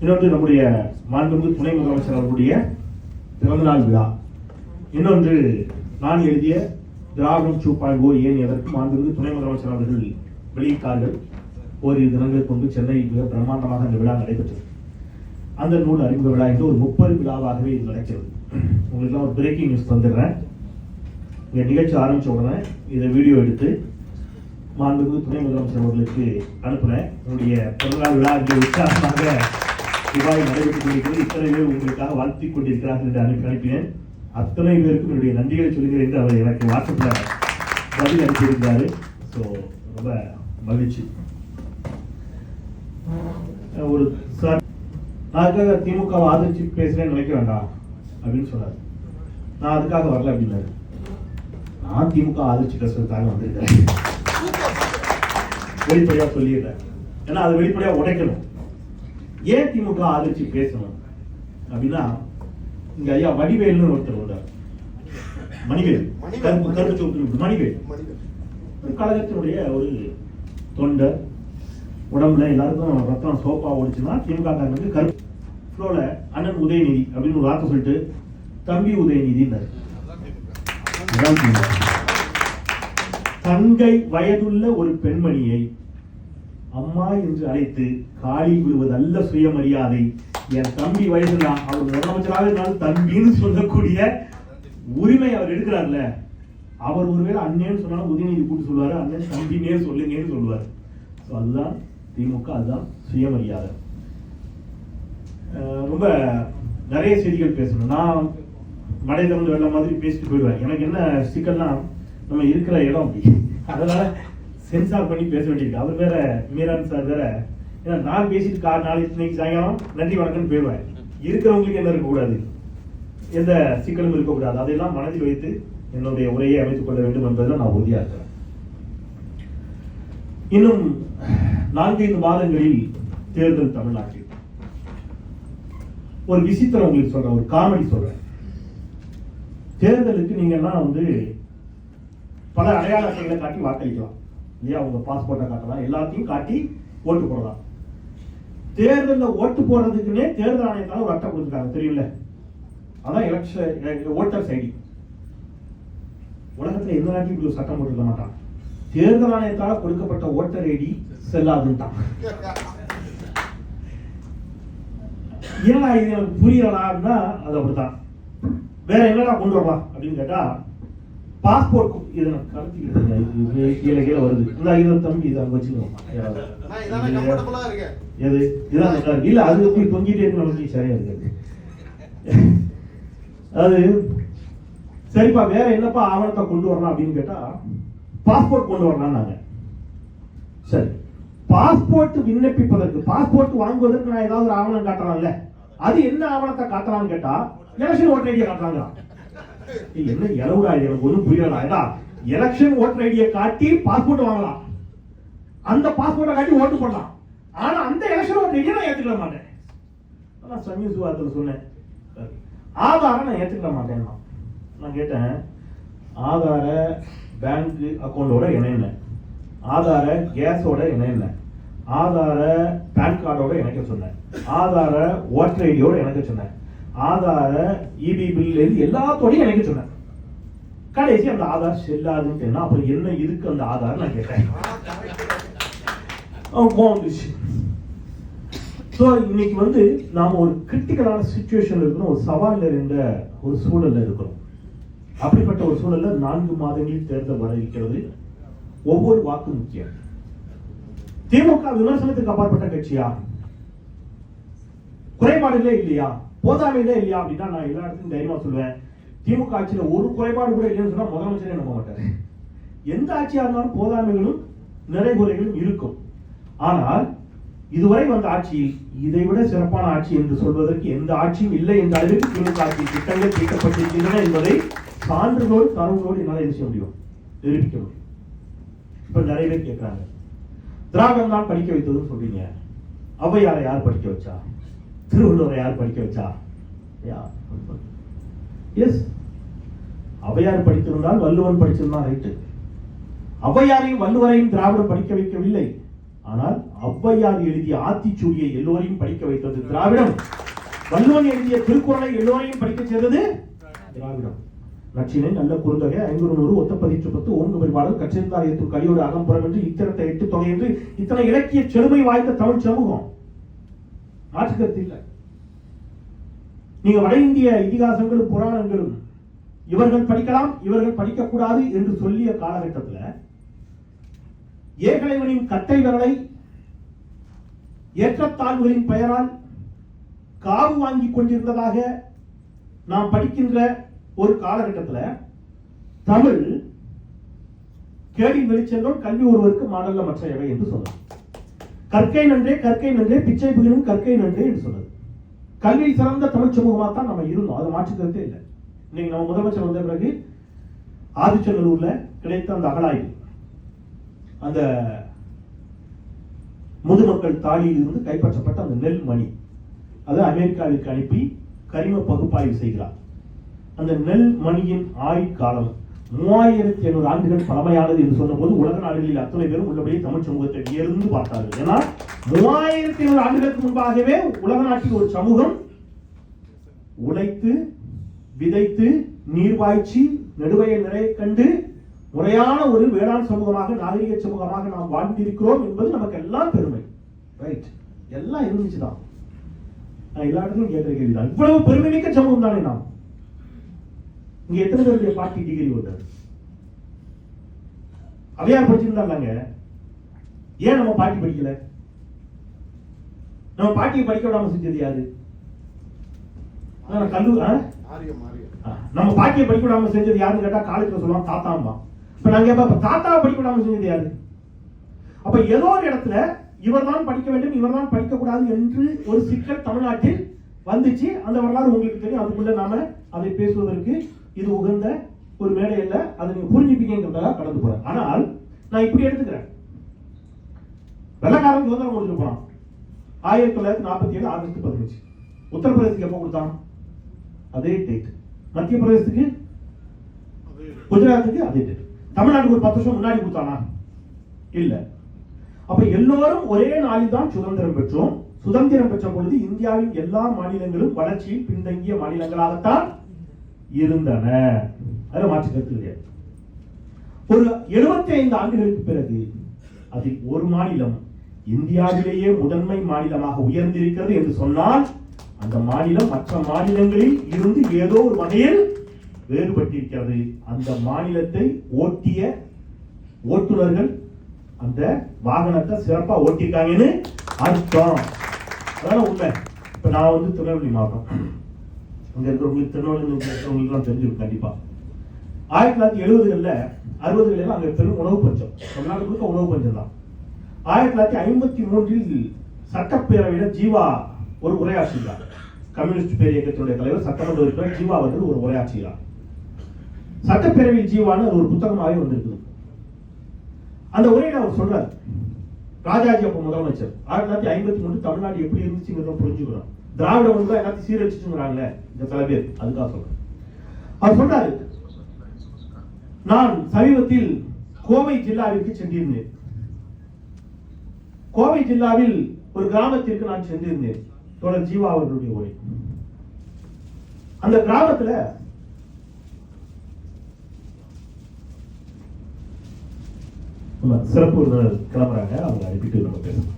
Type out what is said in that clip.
இன்னொன்று நம்முடைய மாண்புமிகு துணை முதலமைச்சர் அவர்களுடைய பிறந்தநாள் விழா. இன்னொன்று நான் எழுதிய திராவிடம் டூ பாயிண்ட் ஓ ஏன் எதற்கு மாண்புமிகு துணை முதலமைச்சர் அவர்கள் வெளியிட்டார்கள். ஓரிரு தினங்களுக்கு முன்பு சென்னை மிக பிரம்மாண்டமாக அந்த விழா நடைபெற்றது. அந்த நூல் அறிமுக விழா என்று ஒரு முப்பது விழாவாகவே இது நடக்கிறது. உங்களுக்கு ஒரு பிரேக்கிங் நியூஸ் தந்துடுறேன். இந்த நிகழ்ச்சி ஆரம்பிச்ச உடனே இதை வீடியோ எடுத்து மாண்புமிகு துணை முதலமைச்சர் அவர்களுக்கு அனுப்புகிறேன் உங்களுடைய பிறந்தநாள் விழா இங்கே உற்சாகமாக துபாய் நடைபெற்றுக் கொண்டிருக்கிறது இத்தனை பேர் உங்களுக்காக வாழ்த்திக் கொண்டிருக்கிறார்கள் என்று அனுப்பி அனுப்பினேன் அத்தனை பேருக்கும் என்னுடைய நன்றிகளை சொல்கிறேன் என்று அவர் எனக்கு வாட்ஸ்அப்பில் பதில் அனுப்பியிருந்தாரு ஸோ ரொம்ப மகிழ்ச்சி. ஒரு சார் நான் அதுக்காக திமுகவை ஆதரிச்சு பேசுறேன்னு நினைக்க வேண்டாம் அப்படின்னு சொன்னார். நான் அதுக்காக வரல அப்படின்னாரு நான் திமுக ஆதரிச்சு பேசுறதுக்காக வந்திருக்கிறேன். வெளிப்படையா சொல்லிடுறேன். ஏன்னா அது வெளிப்படையா உடைக்கணும். ஏன் திமுக ஆதரிச்சு பேசணும்? அப்படின்னா இங்க ஐயா வடிவேல்னு ஒருத்தர் வந்தார். மணிவேல். கருப்பு கருப்பு சோப்பு மணிவேல். ஒரு கழகத்தினுடைய ஒரு தொண்டர். உடம்புல எல்லாருக்கும் ரத்தம் சோப்பா ஓடிச்சுன்னா திமுக காரனுக்கு கருப்பு ஃப்ளோல அண்ணன் உதயநிதி அப்படின்னு ஒரு வார்த்தை சொல்லிட்டு தம்பி உதயநிதினாரு. தங்கை வயதுள்ள ஒரு பெண்மணியை அம்மா என்று அழைத்து காலி விடுவது அல்ல சுயமரியாதை. என் தம்பி வயதுல அவர் முதலமைச்சராக இருந்தாலும் தம்பின்னு சொல்லக்கூடிய உரிமை அவர் எடுக்கிறார்ல அவர் ஒருவேளை அண்ணேன்னு சொன்னாலும் உதயநிதி கூட்டு சொல்லுவாரு அண்ணன் தம்பினே சொல்லுங்கன்னு சொல்லுவார். ஸோ அதுதான் திமுக அதுதான் சுயமரியாதை. ரொம்ப நிறைய செய்திகள் பேசணும். நான் மடை திறந்து வெள்ள மாதிரி பேசிட்டு போயிடுவேன். எனக்கு என்ன சிக்கல்னா நம்ம இருக்கிற இடம் அப்படி. அதனால சென்சார் பண்ணி பேச வேண்டியிருக்கு அவர் வேற மீரான் சார் வேற. ஏன்னா நான் பேசிட்டு கார் நாளைக்கு இன்னைக்கு சாயங்காலம் நன்றி வணக்கம்னு போயிடுவேன். இருக்கிறவங்களுக்கு என்ன இருக்கக்கூடாது? எந்த சிக்கலும் இருக்கக்கூடாது. அதையெல்லாம் மனதில் வைத்து என்னுடைய உரையை அமைத்துக் கொள்ள வேண்டும் என்பதில் நான் உறுதியாக இருக்கிறேன். இன்னும் நான்கைந்து மாதங்களில் தேர்தல் தமிழ்நாட்டில். ஒரு விசித்திரம் உங்களுக்கு சொல்றேன். ஒரு காமெடி சொல்றேன். தேர்தலுக்கு நீங்க எல்லாம் வந்து பல அடையாள அட்டைகளை காட்டி வாக்களிக்கலாம். இல்லையா உங்க பாஸ்போர்ட்டை காட்டலாம் எல்லாத்தையும் காட்டி ஓட்டு போடலாம். தேர்தலில் ஓட்டு போடுறதுக்குன்னே தேர்தல் ஆணையத்தால் ஒரு அட்டை கொடுத்துருக்காங்க. தெரியல அதான் எலெக்ஷன் ஓட்டர்ஸ் ஐடி உலகத்தில் எந்த நாட்டையும் இப்படி ஒரு சட்டம் போட்டுக்க மாட்டான் தேர்தல் ஆணையத்தால் கொடுக்கப்பட்ட ஓட்டர் ஐடி செல்லாதுன்ட்டான். ஏன்னா இது எனக்கு புரியலாம்னா அது அப்படித்தான். வேற என்னடா கொண்டு வரலாம் அப்படின்னு கேட்டா பாஸ்போர்ட் இதை நான் கடத்திக்கிட்டு இது கீழே கீழே வருது. இந்த இதை தம்பி இதை அங்க வச்சுக்கணும். எது? இதான் இல்ல அது போய் தொங்கிட்டே இருக்கு நமக்கு சரியா இருக்காது. அது சரிப்பா வேற என்னப்பா ஆவணத்தை கொண்டு வரலாம் அப்படின்னு கேட்டா பாஸ்போர்ட் கொண்டு வரலாம் நாங்க சரி. பாஸ்போர்ட் விண்ணப்பிப்பதற்கு பாஸ்போர்ட் வாங்குவதற்கு நான் ஏதாவது ஒரு ஆவணம் காட்டலாம்ல அது என்ன ஆவணத்தை காட்டலாம்னு கேட்டா எலெக்ஷன் ஓட்டர் ஐடியா காட்டுறாங்க என்ன இளவுடா இது? எனக்கு ஒன்றும் புரியலடா. ஏடா எலெக்ஷன் ஓட்டர் ஐடியை காட்டி பாஸ்போர்ட் வாங்கலாம். அந்த பாஸ்போர்ட்டை காட்டி ஓட்டு போடலாம். ஆனா அந்த எலெக்ஷன் ஓட்டர் ஐடியை நான் ஏத்துக்க மாட்டேன். நான் சமீப சுவாரத்தில் சொன்னேன். ஆதாரை நான் ஏத்துக்க மாட்டேன் நான். கேட்டேன் ஆதார பேங்க் அக்கௌண்டோட இணையல. ஆதார கேஸோட இணையல. ஆதார பேன் கார்டோட இணைக்க சொன்னேன். ஆதார ஓட்டர் ஐடியோட இணைக்க சொன்னேன். ஆதார இபி பில் எல்லாத்தோடையும் இணைக்க சொன்னேன் கடைசி அந்த ஆதார் செல்லாதுன்னு அப்புறம் என்ன இருக்கு அந்த ஆதார் நான் கேட்டேன். அவன் கோவம் ஸோ இன்னைக்கு வந்து நாம் ஒரு கிரிட்டிக்கலான சுச்சுவேஷன்ல இருக்கிறோம் ஒரு சவால் நிறைந்த ஒரு சூழலில் இருக்கிறோம் அப்படிப்பட்ட ஒரு சூழலில் நான்கு மாதங்களில் தேர்தல் வர இருக்கிறது. ஒவ்வொரு வாக்கு முக்கியம். திமுக விமர்சனத்துக்கு அப்பாற்பட்ட கட்சியா? குறைபாடுகளே இல்லையா? போதாமையிலே இல்லையா அப்படின்னா நான் எல்லா இடத்துலையும் தைரியமாக சொல்லுவேன். திமுக ஆட்சியில் ஒரு குறைபாடு கூட இல்லைன்னு சொன்னால் முதலமைச்சரே நம்ப மாட்டார். எந்த ஆட்சியாக இருந்தாலும் போதாமைகளும் நிறைகுறைகளும் இருக்கும். ஆனால் இதுவரை வந்த ஆட்சியில் இதை விட சிறப்பான ஆட்சி என்று சொல்வதற்கு எந்த ஆட்சியும் இல்லை என்ற அளவிற்கு திமுக ஆட்சி திட்டங்கள் தீட்டப்பட்டிருக்கின்றன என்பதை சான்றுகளோடு தரவுகளோடு என்னால் என்ன செய்ய முடியும். நிரூபிக்க முடியும். இப்ப நிறைய பேர் கேட்கிறாங்க திராவிடம் தான் படிக்க வைத்ததுன்னு சொல்றீங்க. ஔவையாரை யார் படிக்க வச்சா? திருவள்ளுவரை யார் படிக்க வச்சா? எஸ் அவையார் படித்திருந்தால் வள்ளுவன் படிச்சிருந்தான் ரைட்டு அவ்வையாரையும் வள்ளுவரையும் திராவிடம் படிக்க வைக்கவில்லை. ஆனால் அவ்வையார் எழுதிய ஆத்திச்சூடியை எல்லோரையும் படிக்க வைத்தது திராவிடம். வள்ளுவன் எழுதிய திருக்குறளை எல்லோரையும் படிக்க செய்தது திராவிடம். நச்சினை நல்ல குறுந்தொகை ஐநூறு நூறு ஒத்தப்பதிற்று பத்து ஓங்கு வழிபாடு கட்சியின் ஏற்று கலியோடு அகம்புறம் என்று இத்தனத்தை எட்டு தொகை என்று இத்தனை இலக்கிய செழுமை வாய்ந்த தமிழ் சமூகம். மாற்றுக்கருத்து இல்லை நீங்க வட இந்திய இதிகாசங்களும் புராணங்களும் இவர்கள் படிக்கலாம் இவர்கள் படிக்கக்கூடாது என்று சொல்லிய காலகட்டத்தில் ஏகலைவனின் கட்டை விரலை ஏற்றத்தாழ்வுகளின் பெயரால் காவு வாங்கி கொண்டிருந்ததாக நாம் படிக்கின்ற ஒரு காலகட்டத்தில் தமிழ் கேடின் வெளிச்சங்கள் கல்வி ஒருவருக்கு மாடல்ல மற்ற எவை என்று சொல்லலாம். கற்கை நன்றே கற்கை நன்றே பிச்சை புகினும் கற்கை நன்றே என்று சொன்னது கல்வி சிறந்த தமிழ் சமூகமாக தான் நம்ம இருந்தோம். அது மாற்றுக்கிறதே இல்லை. இன்னைக்கு நம்ம முதலமைச்சர் வந்த பிறகு ஆதிச்சநல்லூர்ல கிடைத்த அந்த அகழாய்வு அந்த முதுமக்கள் தாலியில் இருந்து கைப்பற்றப்பட்ட அந்த நெல் மணி அதை அமெரிக்காவிற்கு அனுப்பி கரிம பகுப்பாய்வு செய்கிறார். அந்த நெல் மணியின் ஆயுட்காலம் மூவாயிரத்தி ஐநூறு ஆண்டுகள் பழமையானது என்று சொன்னபோது உலக நாடுகளில் அத்தனை பேரும் உள்ளபடியே தமிழ் சமூகத்தை வியர்ந்து பார்த்தார்கள். ஏன்னா மூவாயிரத்தி ஐநூறு ஆண்டுகளுக்கு முன்பாகவே உலக நாட்டில் ஒரு சமூகம் உழைத்து விதைத்து நீர் பாய்ச்சி நெடுவையை நிறைய கண்டு முறையான ஒரு வேளாண் சமூகமாக நாகரிக சமூகமாக நாம் வாழ்ந்திருக்கிறோம் என்பது நமக்கு எல்லாம் பெருமை. ரைட் எல்லாம் இருந்துச்சுதான். நான் எல்லா இடத்துலையும் கேட்கிற இவ்வளவு பெருமை மிக்க சமூகம் தானே நாம்? இங்க எத்தனை பேருடைய பாட்டி டிகிரி வந்தார் அவையார் படிச்சிருந்தாங்க ஏன் நம்ம பாட்டி படிக்கல? நம்ம பாட்டியை படிக்க விடாம செஞ்சது யாரு? ஆ, கல்லூ ஆ? ஆரியம் ஆரியம் ஆ, நம்ம பாட்டியை படிக்க விடாம செஞ்சது யாருன்னு கேட்டா காலேஜ்ல சொல்லுவாங்க தாத்தாம்பா இப்ப நாங்க இப்ப தாத்தாவை படிக்க விடாம செஞ்சது யாரு? அப்ப ஏதோ ஒரு இடத்துல இவர்தான் படிக்க வேண்டும் இவர்தான் படிக்க கூடாது என்று ஒரு சிக்கல் தமிழ்நாட்டில் வந்துச்சு. அந்த வரலாறு உங்களுக்கு தெரியும். அதுக்குள்ள நாம அதை பேசுவதற்கு இது உகந்த ஒரு மேடை இல்ல அதை நீங்க புரிஞ்சுப்பீங்கிறதுக்காக கடந்து போறேன். ஆனால் நான் இப்படி எடுத்துக்கிறேன். வெள்ளக்காரன் சுதந்திரம் கொடுத்துட்டு போனான். ஆயிரத்தி தொள்ளாயிரத்தி நாற்பத்தி ஏழு ஆகஸ்ட் பதினஞ்சு. உத்தரப்பிரதேசத்துக்கு எப்போ கொடுத்தான்? அதே டேட் மத்திய பிரதேசத்துக்கு குஜராத்துக்கு அதே டேட் தமிழ்நாட்டுக்கு ஒரு பத்து வருஷம் முன்னாடி கொடுத்தானா? இல்ல. அப்ப எல்லோரும் ஒரே நாளில் தான் சுதந்திரம் பெற்றோம். சுதந்திரம் பெற்ற பொழுது இந்தியாவின் எல்லா மாநிலங்களும் வளர்ச்சியில் பின்தங்கிய மாநிலங்களாகத்தான் இருந்தன. அதுல மாற்று கருத்து கிடையாது ஒரு 75 ஐந்து ஆண்டுகளுக்கு பிறகு அதில் ஒரு மாநிலம் இந்தியாவிலேயே முதன்மை மாநிலமாக உயர்ந்திருக்கிறது என்று சொன்னால் அந்த மாநிலம் மற்ற மாநிலங்களில் இருந்து ஏதோ ஒரு வகையில் வேறுபட்டிருக்கிறது. அந்த மாநிலத்தை ஓட்டிய ஓட்டுநர்கள் அந்த வாகனத்தை சிறப்பா ஓட்டியிருக்காங்கன்னு அர்த்தம். அதான் உண்மை. இப்ப நான் வந்து திருநெல்வேலி மாவட்டம். அங்கே இருக்கிறவங்களுக்கு திருநெல்வேலியில் இருக்கிறவங்களுக்குலாம் தெரிஞ்சிருக்கும் கண்டிப்பாக ஆயிரத்தி தொள்ளாயிரத்தி எழுபதுகளில் அறுபதுகளில் அங்கே பெரும் உணவு பஞ்சம். தமிழ்நாடு முழுக்க உணவு பஞ்சம் தான். ஆயிரத்தி தொள்ளாயிரத்தி ஐம்பத்தி மூன்றில் சட்டப்பேரவையில் ஜீவா ஒரு உரையாற்றுகிறார் கம்யூனிஸ்ட் பேர் இயக்கத்தினுடைய தலைவர் சட்டமன்ற உறுப்பினர் ஜீவா அவர்கள் ஒரு உரையாற்றுகிறார் சட்டப்பேரவையில் ஜீவான்னு ஒரு புத்தகமாகவே வந்திருக்குது. அந்த உரையில அவர் சொல்றார். ராஜாஜி அப்ப முதலமைச்சர். ஆயிரத்தி தொள்ளாயிரத்தி ஐம்பத்தி மூணு தமிழ்நாடு எப்படி இருந்துச்சுங்கிறத புரிஞ்சுக்கிறோம் திராவிடம் வந்து எல்லாத்தையும் சீரழிச்சுங்கிறாங்களே இந்த சில பேர் அதுக்காக சொல்றேன். அவர் சொன்னாரு நான் சமீபத்தில் கோவை ஜில்லாவிற்கு சென்றிருந்தேன். கோவை ஜில்லாவில் ஒரு கிராமத்திற்கு நான் சென்றிருந்தேன். தொடர் ஜீவா அவர்களுடைய உரை. அந்த கிராமத்துல சிறப்பு கிளம்புறாங்க. அவங்க அனுப்பிட்டு நம்ம பேசலாம்.